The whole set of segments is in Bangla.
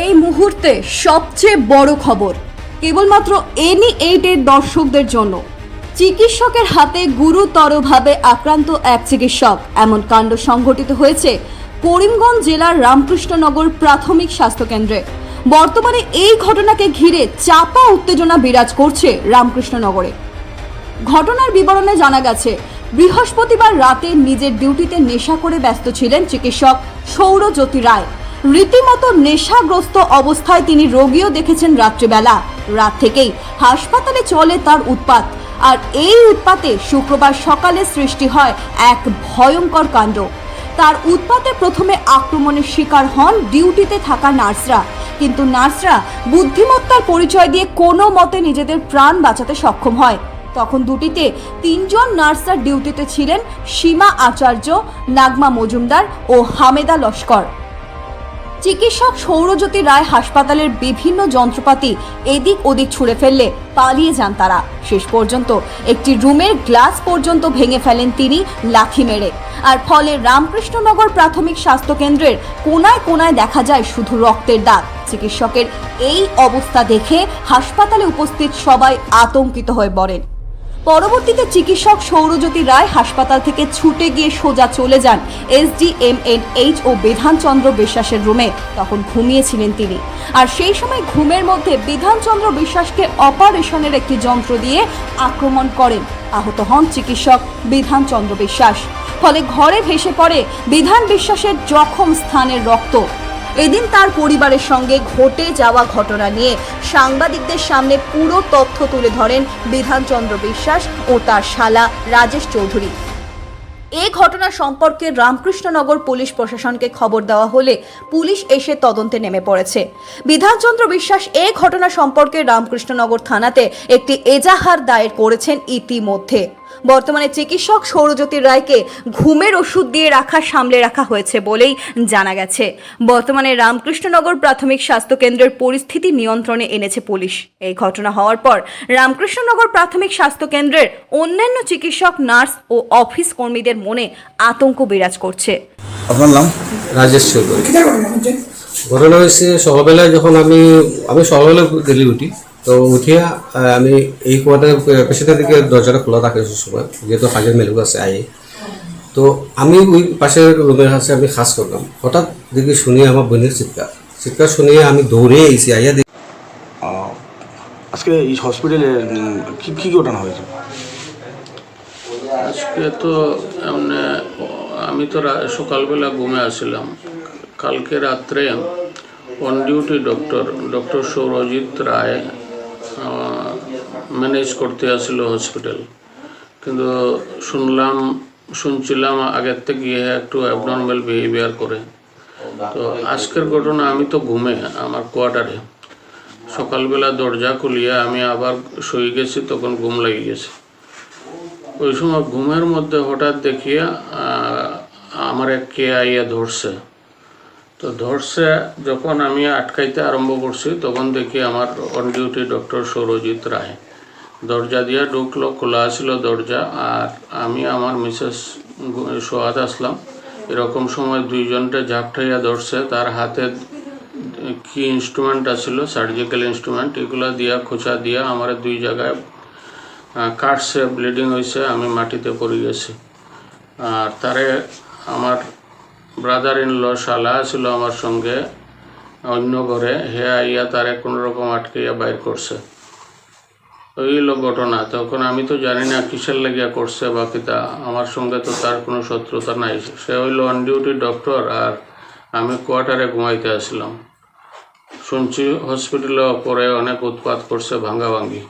এই মুহূর্তে সবচেয়ে বড় খবর, কেবলমাত্র এনি এইটের দর্শকদের জন্য। চিকিৎসকের হাতে গুরুতরভাবে আক্রান্ত এক চিকিৎসক। এমন কাণ্ড সংঘটিত হয়েছে করিমগঞ্জ জেলার রামকৃষ্ণনগর প্রাথমিক স্বাস্থ্যকেন্দ্রে বর্তমানে এই ঘটনাকে ঘিরে চাপা উত্তেজনা বিরাজ করছে রামকৃষ্ণনগরে। ঘটনার বিবরণে জানা গেছে, বৃহস্পতিবার রাতে নিজের ডিউটিতে নেশা করে ব্যস্ত ছিলেন চিকিৎসক সৌরজ্যোতি রায়। রীতিমতো নেশাগ্রস্ত অবস্থায় তিনি রোগীও দেখেছেন রাত্রিবেলা। রাত থেকেই হাসপাতালে চলে তার উৎপাত। আর এই উৎপাতে শুক্রবার সকালে সৃষ্টি হয় এক ভয়ঙ্কর কাণ্ড। তার উৎপাতে প্রথমে আক্রমণের শিকার হন ডিউটিতে থাকা নার্সরা। কিন্তু নার্সরা বুদ্ধিমত্তার পরিচয় দিয়ে কোনো মতে নিজেদের প্রাণ বাঁচাতে সক্ষম হয়। তখন দুটিতে তিনজন নার্সার ডিউটিতে ছিলেন সীমা আচার্য, নাগমা মজুমদার ও হামেদা লস্কর। চিকিৎসক সৌরজ্যোতি রায় হাসপাতালের বিভিন্ন যন্ত্রপাতি এদিক ওদিক ছুঁড়ে ফেললে পালিয়ে যান তারা। শেষ পর্যন্ত একটি রুমের গ্লাস পর্যন্ত ভেঙে ফেলেন তিনি লাথি মেরে। আর ফলে রামকৃষ্ণনগর প্রাথমিক স্বাস্থ্য কেন্দ্রের কোনায় কোনায় দেখা যায় শুধু রক্তের দাগ। চিকিৎসকের এই অবস্থা দেখে হাসপাতালে উপস্থিত সবাই আতঙ্কিত হয়ে পড়েন। পরবর্তীতে চিকিৎসক সৌরজ্যোতি রায় হাসপাতাল থেকে ছুটে গিয়ে সোজা চলে যান এসডিএমএনএইচ ও বিধানচন্দ্র বিশ্বাসের রুমে। তখন ঘুমিয়েছিলেন তিনি। আর সেই সময় ঘুমের মধ্যে বিধানচন্দ্র বিশ্বাসকে অপারেশনের একটি যন্ত্র দিয়ে আক্রমণ করেন। আহত হন চিকিৎসক বিধানচন্দ্র বিশ্বাস। ফলে ঘরে ভেসে পড়ে বিধান বিশ্বাসের জখম স্থানের রক্ত। এদিন তার পরিবারের সঙ্গে ঘটে যাওয়া ঘটনা নিয়ে সাংবাদিকদের সামনে পুরো তথ্য তুলে ধরেন বিধানচন্দ্র বিশ্বাস ও তার শালা রাজেশ চৌধুরী। এই ঘটনা সম্পর্কে রামকৃষ্ণনগর পুলিশ প্রশাসনকে খবর দেওয়া হলে পুলিশ এসে তদন্তে নেমে পড়েছে। বিধানচন্দ্র বিশ্বাস এই ঘটনা সম্পর্কে রামকৃষ্ণনগর থানাতে একটি এজাহার দায়ের করেছেন ইতিমধ্যে। বর্তমানে চিকিৎসক সৌরজ্যোতি রায়কে ঘুমের ওষুধ দিয়ে রাখা সামলে রাখা হয়েছে বলেই জানা গেছে। বর্তমানে রামকৃষ্ণনগর প্রাথমিক স্বাস্থ্য কেন্দ্রের পরিস্থিতি নিয়ন্ত্রণে এনেছে পুলিশ। এই ঘটনা হওয়ার পর রামকৃষ্ণনগর প্রাথমিক স্বাস্থ্য কেন্দ্রের অন্যান্য চিকিৎসক নার্স ও অফিস কর্মীদের মনে আতঙ্ক বিরাজ করছে। আপনার নাম? রাজেশ চৌধুরী। ঘটনা হয়েছে সকালবেলায় যখন আমি আমি সকালবেলা উঠি। তো উঠিয়া আমি এই কোয়ার্টার পেশাটার দিকে দরজাটা খোলা থাকে সময় যেহেতু কাজের মেলুক আছে আই। তো আমি ওই পাশের রুমের কাছে আমি খাস করলাম। হঠাৎ দেখি শুনি আমার বোনের চিৎকার। চিৎকার শুনিয়ে আমি দৌড়ে এসেছি আইয়া দেখি আজকে এই হসপিটালে কি কি ঘটনা হয়েছে? আজকে তো এমনি আমি তো সকালবেলা ঘুমে আসছিলাম কালকে রাত্রে on duty doctor doctor Sourajit Roy manage করতে আসছিল হসপিটাল কিন্তু শুনলাম, শুনছিলাম আগের থেকে একটু অ্যাবনর্মাল বিহেভিয়ার করে। তো আজকের ঘটনা, আমি তো ঘুমে আমার কোয়ার্টারে সকালবেলা দরজা খুলিয়ে আমি আবার শুয়ে গেছি, তখন ঘুম লেগে গেছে। ওই সময় ঘুমের মধ্যে হঠাৎ দেখিয়া আমার এক কে আইয়া ধরছে। তো ধরছে, যখন আমি আটকাইতে আরম্ভ করছি, তখন দেখি আমার on duty doctor Sourajit Roy. দরজা দিয়া ঢুকলো, খোলা ছিল দরজা, আর আমি আমার মিসেস সোয়াদ আসলাম। এরকম সময় দুইজনটা ঝাপটাইয়া ধরছে, তার হাতে কি ইনস্ট্রুমেন্ট আছিল সার্জিক্যাল ইনস্ট্রুমেন্ট এগুলা দিয়া খোঁচা দিয়া আমার দুই জায়গায় কাটছে ব্লিডিং হয়েছে আমি মাটিতে পড়ে গেছি। আর তারে আমার ব্রাদার ইন ল শালা ছিল আমার সঙ্গে অন্য ঘরে। হে আইয়া তারে কোনো রকম আটকাইয়া বাইর করছে। ওই হলো ঘটনা। তখন আমি তো জানি না কিসের লাগিয়া করছে বা কিতা আমার সঙ্গে তো তার কোনো শত্রুতা নাই। সে হইল অন ডিউটি ডক্টর আর আমি কোয়ার্টারে ঘুমাইতে আসলাম। শুনছি হসপিটালে পরে অনেক উৎপাত করছে ভাঙ্গা ভাঙ্গি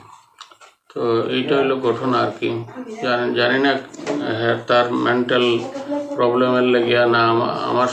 তো এইটা হলো ঘটনা আর কি। জানি জানি না হ্যাঁ তার মেন্টাল প্রবলেমের লেগিয়া না আমার